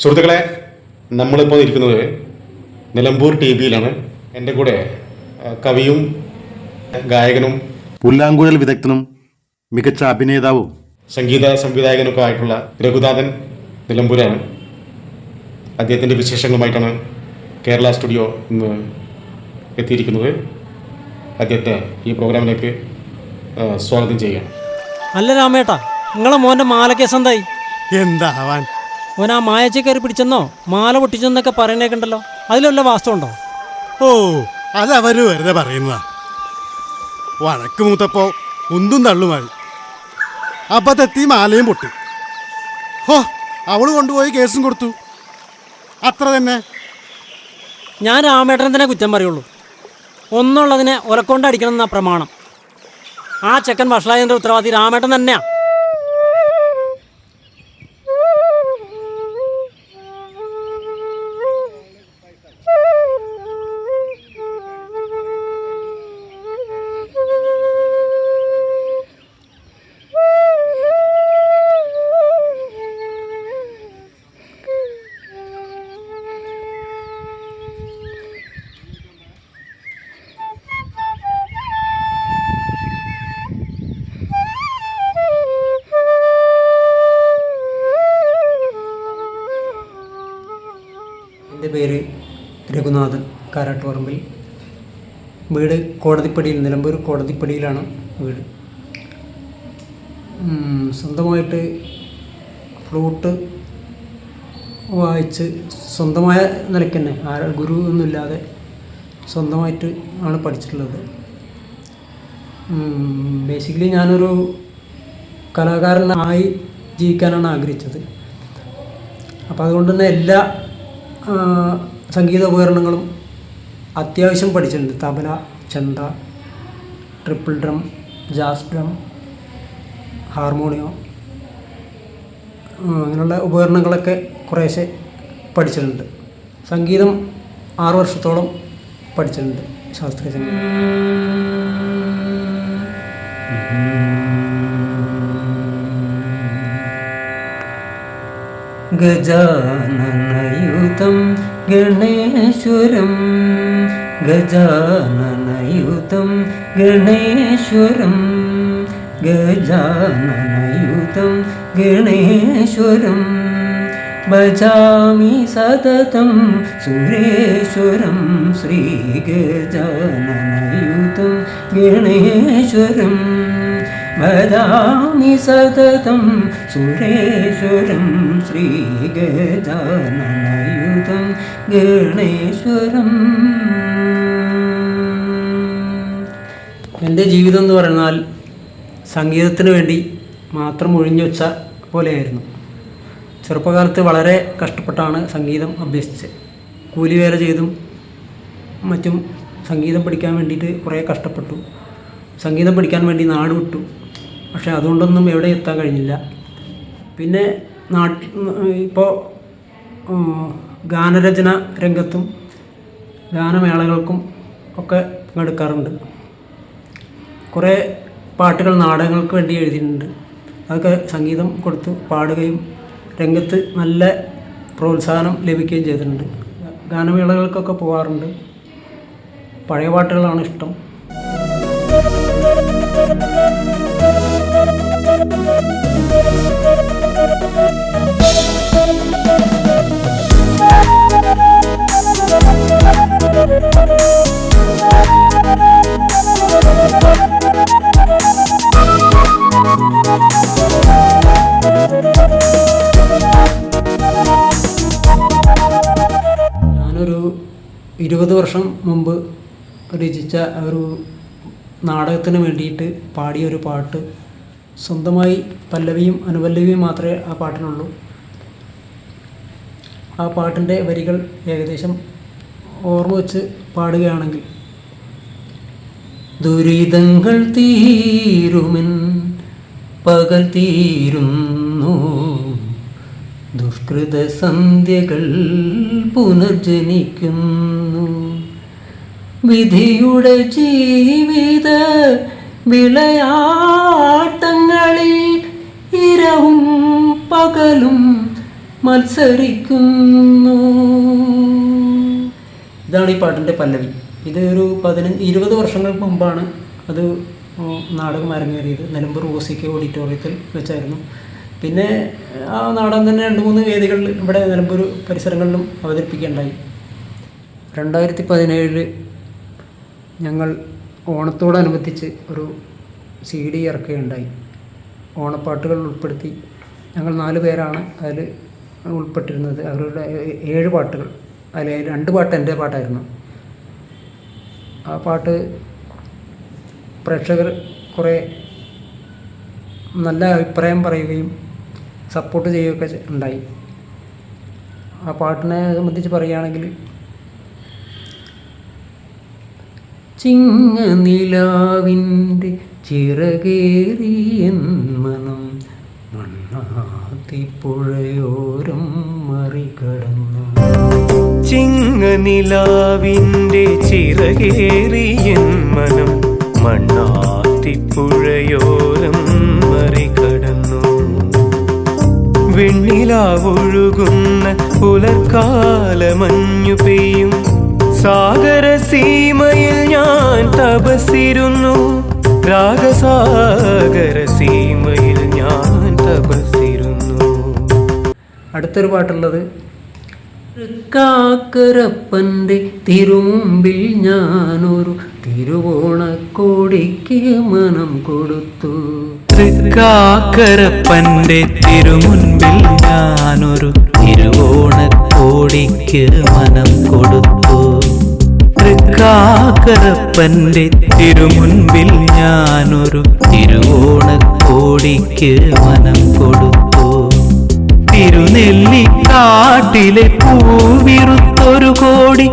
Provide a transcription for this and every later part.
സുഹൃത്തുക്കളെ നമ്മളിപ്പോൾ ഇരിക്കുന്നത് നിലമ്പൂർ ടി വിയിലാണ്. എന്റെ കൂടെ കവിയും ഗായകനും പുല്ലാങ്കുഴൽ വിദഗ്ധനും മികച്ച അഭിനേതാവും സംഗീത സംവിധായകനൊക്കെ ആയിട്ടുള്ള രഘുനാഥൻ നിലമ്പൂരാണ്. അദ്ദേഹത്തിന്റെ വിശേഷങ്ങളുമായിട്ടാണ് കേരള സ്റ്റുഡിയോ ഇന്ന് എത്തിയിരിക്കുന്നത്. അദ്ദേഹത്തെ ഈ പ്രോഗ്രാമിലേക്ക് സ്വാഗതം ചെയ്യുകയാണ്. അല്ല രാമേട്ടാ നിങ്ങളെ മോന്റെ മാലക്കേസ് എന്തായി? എന്താവാൻ ഓൻ ആ മായച്ചി കയറി പിടിച്ചെന്നോ? മാല പൊട്ടിച്ചെന്നൊക്കെ പറയണേക്കുണ്ടല്ലോ അതിലുള്ള വാസ്തവമുണ്ടോ ഓ അത് അവർ വെറുതെ പറയുന്നതാ. വഴക്ക് മൂത്തപ്പോ ഉന്തും തള്ളുമായി. അപ്പത്തെത്തി മാലയും പൊട്ടി. ഹോ അവൾ കൊണ്ടുപോയി കേസും കൊടുത്തു. അത്ര തന്നെ. ഞാൻ രാമേട്ടനെ തന്നെ കുറ്റം പറയുള്ളൂ. ഒന്നുള്ളതിനെ ഒലക്കൊണ്ട് അടിക്കണം എന്നാ പ്രമാണം. ആ ചെക്കൻ വഷളായതിന്റെ ഉത്തരവാദി രാമേട്ടൻ തന്നെയാ. കാരാട്ടുപറമ്പിൽ. വീട് കോടതിപ്പടിയിൽ നിലമ്പൂർ കോടതിപ്പടിയിലാണ് വീട്. സ്വന്തമായിട്ട് ഫ്ലൂട്ട് വായിച്ച് സ്വന്തമായ നിലയ്ക്ക് തന്നെ ആര ഗുരു ഒന്നുമില്ലാതെ സ്വന്തമായിട്ട് ആണ് പഠിച്ചിട്ടുള്ളത്. ബേസിക്കലി ഞാനൊരു കലാകാരനായി ജീവിക്കാനാണ് ആഗ്രഹിച്ചത്. അപ്പോൾ അതുകൊണ്ട് തന്നെ എല്ലാ സംഗീത ഉപകരണങ്ങളും അത്യാവശ്യം പഠിച്ചിട്ടുണ്ട്. Tabla chenda triple drum jazz drum harmonium അങ്ങനെയുള്ള ഉപകരണങ്ങളൊക്കെ കുറേശ്ശെ പഠിച്ചിട്ടുണ്ട്. സംഗീതം ആറ് വർഷത്തോളം പഠിച്ചിട്ടുണ്ട് ശാസ്ത്രീയ സംഗീതം. ഗജാനനയുതം ഗണേശ്വരം ഗജാനനയുതം ഗണേശ്വരം ഗജാനനയുതം ഗണേശ്വരം ഭജാമി സതതം സുരേശ്വരം ശ്രീഗജാനനയുതം ഗണേശ്വരം ഭജാമി സതതം സുരേശ്വരം ശ്രീഗജാനനയുതം ഗണേശ്വരം. എന്റെ ജീവിതം എന്ന് പറഞ്ഞാൽ സംഗീതത്തിന് വേണ്ടി മാത്രം ഒഴിഞ്ഞു വെച്ച പോലെയായിരുന്നു. ചെറുപ്പകാലത്ത് വളരെ കഷ്ടപ്പെട്ടാണ് സംഗീതം അഭ്യസിച്ചത്. കൂലിവേല ചെയ്തും മറ്റും സംഗീതം പഠിക്കാൻ വേണ്ടിയിട്ട് കുറേ കഷ്ടപ്പെട്ടു. സംഗീതം പഠിക്കാൻ വേണ്ടി നാട് വിട്ടു. പക്ഷേ അതുകൊണ്ടൊന്നും എവിടെ എത്താൻ കഴിഞ്ഞില്ല. പിന്നെ നാട്ടിൽ ഇപ്പോൾ ഗാനരചന രംഗത്തും ഗാനമേളകൾക്കും ഒക്കെ പങ്കെടുക്കാറുണ്ട്. കുറേ പാട്ടുകൾ നാടകങ്ങൾക്ക് വേണ്ടി എഴുതിയിട്ടുണ്ട്. അതൊക്കെ സംഗീതം കൊടുത്ത് പാടുകയും രംഗത്ത് നല്ല പ്രോത്സാഹനം ലഭിക്കുകയും ചെയ്തിട്ടുണ്ട്. ഗാനമേളകൾക്കൊക്കെ പോകാറുണ്ട് പഴയ പാട്ടുകളാണ് ഇഷ്ടം. രചിച്ച ഒരു നാടകത്തിന് വേണ്ടിയിട്ട് പാടിയ ഒരു പാട്ട്. സ്വന്തമായി പല്ലവിയും അനുപല്ലവിയും മാത്രമേ ആ പാട്ടിനുള്ളൂ. ആ പാട്ടിന്റെ വരികൾ ഏകദേശം ഓർമ്മ വെച്ച് പാടുകയാണെങ്കിൽ. ദുരിതങ്ങൾ തീരുമെൻ പകൽ തീരുന്നു. ദുഷ്കൃത സന്ധ്യകൾ പുനർജനിക്കുന്നു. വിധിയുടെ ജീവിത വിളയാട്ടങ്ങളിൽ ഇരവും പകലും മത്സരിക്കുന്നു. ഇതാണ് ഈ പാട്ടിന്റെ പല്ലവി. ഇത് ഒരു പതിനഞ്ച് ഇരുപത് വർഷങ്ങൾക്ക് മുമ്പാണ് അത് നാടകം അരങ്ങേറിയത്. നിലമ്പൂർ ഓസിക്ക് ഓഡിറ്റോറിയത്തിൽ വെച്ചായിരുന്നു. പിന്നെ ആ നാടകം തന്നെ രണ്ട് മൂന്ന് വേദികളിൽ ഇവിടെ നിലമ്പൂർ പരിസരങ്ങളിലും അവതരിപ്പിക്കുകയുണ്ടായി. രണ്ടായിരത്തി പതിനേഴിൽ ഞങ്ങൾ ഓണത്തോടനുബന്ധിച്ച് ഒരു സി ഡി ഇറക്കുകയുണ്ടായി. ഓണപ്പാട്ടുകൾ ഉൾപ്പെടുത്തി. ഞങ്ങൾ നാല് പേരാണ് അതിൽ ഉൾപ്പെട്ടിരുന്നത്. അവരുടെ ഏഴ് പാട്ടുകൾ അതിൽ രണ്ട് പാട്ട് എന്റെ പാട്ടായിരുന്നു. ആ പാട്ട് പ്രേക്ഷകർ കുറേ നല്ല അഭിപ്രായം പറയുകയും സപ്പോർട്ട് ചെയ്യുകയൊക്കെ ഉണ്ടായി. ആ പാട്ടിനെ സംബന്ധിച്ച് പറയുകയാണെങ്കിൽ ചിങ്ങനിലാവിന്റെ ചിറകേറിയൻ മനം മണ്ണാത്തിപ്പുഴയോരം മറികടന്നു. ചിങ്ങ നിലാവിന്റെ ചിറകേറിയൻ മനം മണ്ണാത്തിപ്പുഴയോരം മറികടന്നു. വെണ്ണിലാവൊഴുകുന്ന പുലർക്കാലമഞ്ഞു പെയ്യും സാഗരസീമയിൽ ഞാൻ തപസിരുന്നു രാഗസാഗര സീമയിൽ ഞാൻ തപസിരുന്നു അടുത്തൊരു പാട്ടുള്ളത്. ൃക്കാക്കരപ്പന്റെ തിരുമുമ്പിൽ ഞാനൊരു തിരുവോണക്കോടിക്ക് മനം കൊടുത്തു. തൃക്കാക്കരപ്പന്റെ തിരുമുൻപിൽ ഞാനൊരു തിരുവോണക്കോടിക്ക് മനം കൊടുത്തു. തൃക്കാക്കരപ്പന്റെ തിരുമുൻപിൽ ഞാനൊരു തിരുവോണക്കോടിക്ക് മനം കൊടുത്തു. തിരുനെല്ലിക്കാട്ടിലെ പൂവിറുത്തൊരു കോടി.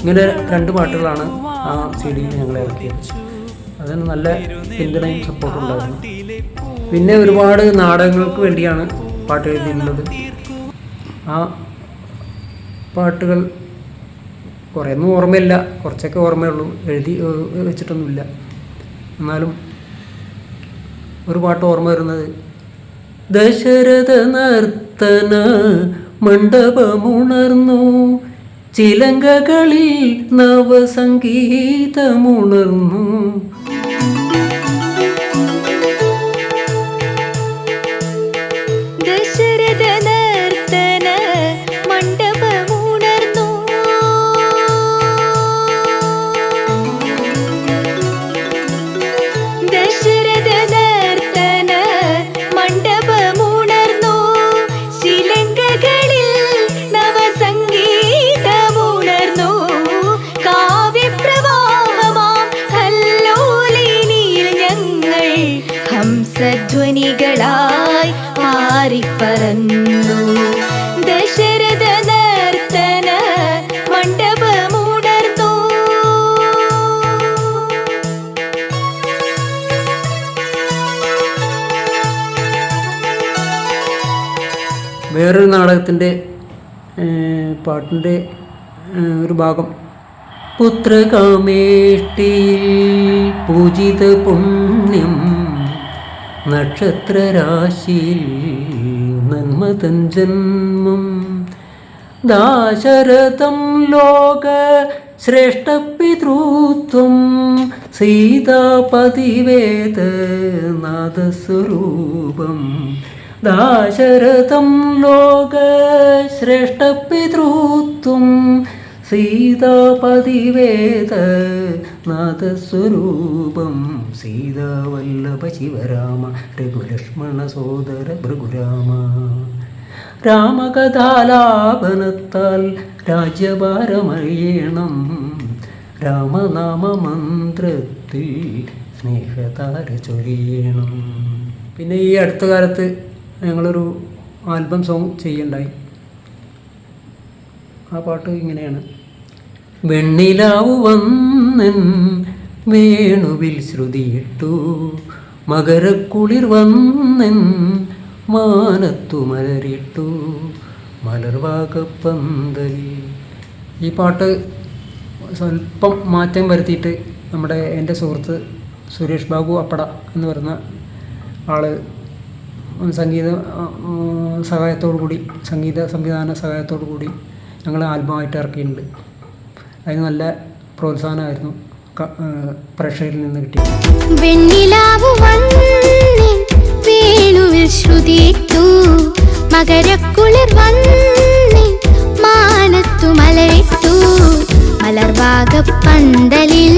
ഇങ്ങനെ രണ്ട് പാട്ടുകളാണ് ആ സി ഡിയിൽ ഞങ്ങൾ ഇറക്കിയത്. അതിന് നല്ല പിന്തുണയും സപ്പോർട്ടും ഉണ്ടായിരുന്നു. പിന്നെ ഒരുപാട് നാടകങ്ങൾക്ക് വേണ്ടിയാണ് പാട്ട് എഴുതിയിട്ടുള്ളത് ആ പാട്ടുകൾ കുറേയൊന്നും ഓർമ്മയില്ല. കുറച്ചൊക്കെ ഓർമ്മയുള്ളൂ. എഴുതി വെച്ചിട്ടൊന്നുമില്ല. എന്നാലും ഒരു പാട്ട് ഓർമ്മ വരുന്നത് ദശരഥ നർത്തന മണ്ഡപമുണർന്നു. ചിലങ്കകളിൽ നവസംഗീതമുണർന്നു. ഹംസധ്വനികളായി മാറിപ്പറന്നു. ദശരഥ നർത്തന മണ്ഡപമുണർന്നു. വേറൊരു നാടകത്തിന്റെ പാട്ടിന്റെ ഒരു ഭാഗം. പുത്രകാമേഷ്ടിയിൽ പൂജിത പുണ്യം നക്ഷത്രരാശിയിൽ നന്മതൻ ജന്മം. ദാശരഥം ലോക ശ്രേഷ്ഠപിതൃത്വം. സീതാപതിവേദ നാദസ്വരൂപം. ദാശരഥം ലോക ശ്രേഷ്ഠപിതൃത്വം. സീതാപതിവേദ നാദസ്വരൂപം. സീതാവല്ലഭ ശിവരാമ രഘുലക്ഷ്മണ സോദര ഭൃഗുരാമ. രാമകഥാലാപനത്താൽ രാജ്യഭാരമറിയണം രാമനാമമന്ത്രത്തിൽ സ്നേഹതാര ചൊരിയണം. പിന്നെ ഈ അടുത്ത കാലത്ത് ഞങ്ങളൊരു ആൽബം സോങ് ചെയ്യണ്ടായി. ആ പാട്ട് ഇങ്ങനെയാണ്. വെണ്ണിലാവ് വന്നൻ വേണുവിൽ ശ്രുതിയിട്ടു മകരക്കുളിർ വന്നൻ മാനത്തു മലരിട്ടു മലർവാകപ്പന്തലിൽ ഈ പാട്ട് സ്വല്പം മാറ്റം വരുത്തിയിട്ട് നമ്മുടെ എന്റെ സുഹൃത്ത് സുരേഷ് ബാബു അപ്പട എന്ന് പറയുന്ന ആൾ സംഗീത സഹായത്തോടു കൂടി സംഗീത സംവിധാന സഹായത്തോടു കൂടി ഞങ്ങൾ ആൽബമായിട്ട് ഇറക്കിയിട്ടുണ്ട്. അതിന് നല്ല പ്രോത്സാഹനമായിരുന്നു പ്രഷറിൽ നിന്ന് കിട്ടിയത്. വെണ്ണിലാവു വേണുവിൽ ശ്രുതിയിട്ടു മകരക്കുളിർ വന്നിൻ മാനത്തു മലരിട്ടു. മലർവാകപ്പന്തലിൽ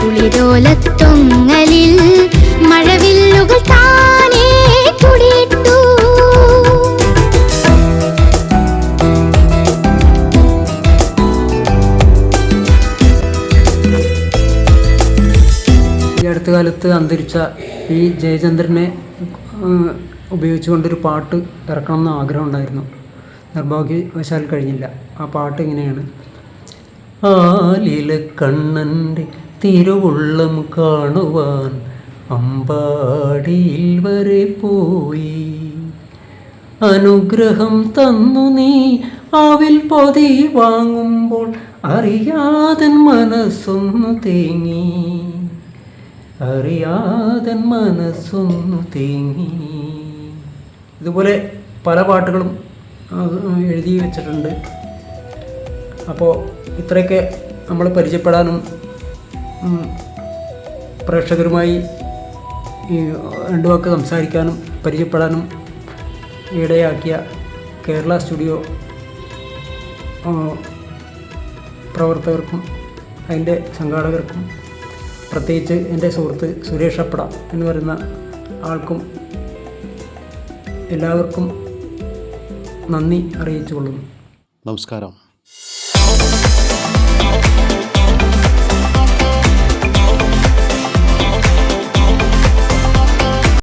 കുളിരോലത്തൊങ്ങലിൽ മഴവില്ലുകൾ കാലത്ത് അന്തരിച്ച ഈ ജയചന്ദ്രനെ ഉപയോഗിച്ചുകൊണ്ടൊരു പാട്ട് ഇറക്കണം എന്ന് ആഗ്രഹം ഉണ്ടായിരുന്നു. നിർഭാഗ്യവശാൽ കഴിഞ്ഞില്ല. ആ പാട്ട് ഇങ്ങനെയാണ്. ആലില കണ്ണന്റെ തിരുവുള്ളം കാണുവാൻ അമ്പാടിയിൽ വരെ പോയി. അനുഗ്രഹം തന്നു നീ ആവിൽ പൊതി വാങ്ങുമ്പോൾ അറിയാതൻ മനസ്സൊന്നു തേങ്ങി. അറിയാതൻ മനസ്സൊന്നു തേങ്ങി. ഇതുപോലെ പല പാട്ടുകളും എഴുതി വെച്ചിട്ടുണ്ട്. അപ്പോൾ ഇത്രയൊക്കെ നമ്മൾ പരിചയപ്പെടാനും പ്രേക്ഷകരുമായി രണ്ടു വാക്ക് സംസാരിക്കാനും പരിചയപ്പെടാനും ഇടയാക്കിയ കേരള സ്റ്റുഡിയോ പ്രവർത്തകർക്കും അതിന്റെ സംഘാടകർക്കും പ്രത്യേകിച്ച് എന്റെ സുഹൃത്ത് സുരേഷ് അപ്പട എന്ന് പറയുന്ന ആൾക്കും എല്ലാവർക്കും നന്ദി അറിയിച്ചു കൊള്ളുന്നു നമസ്കാരം.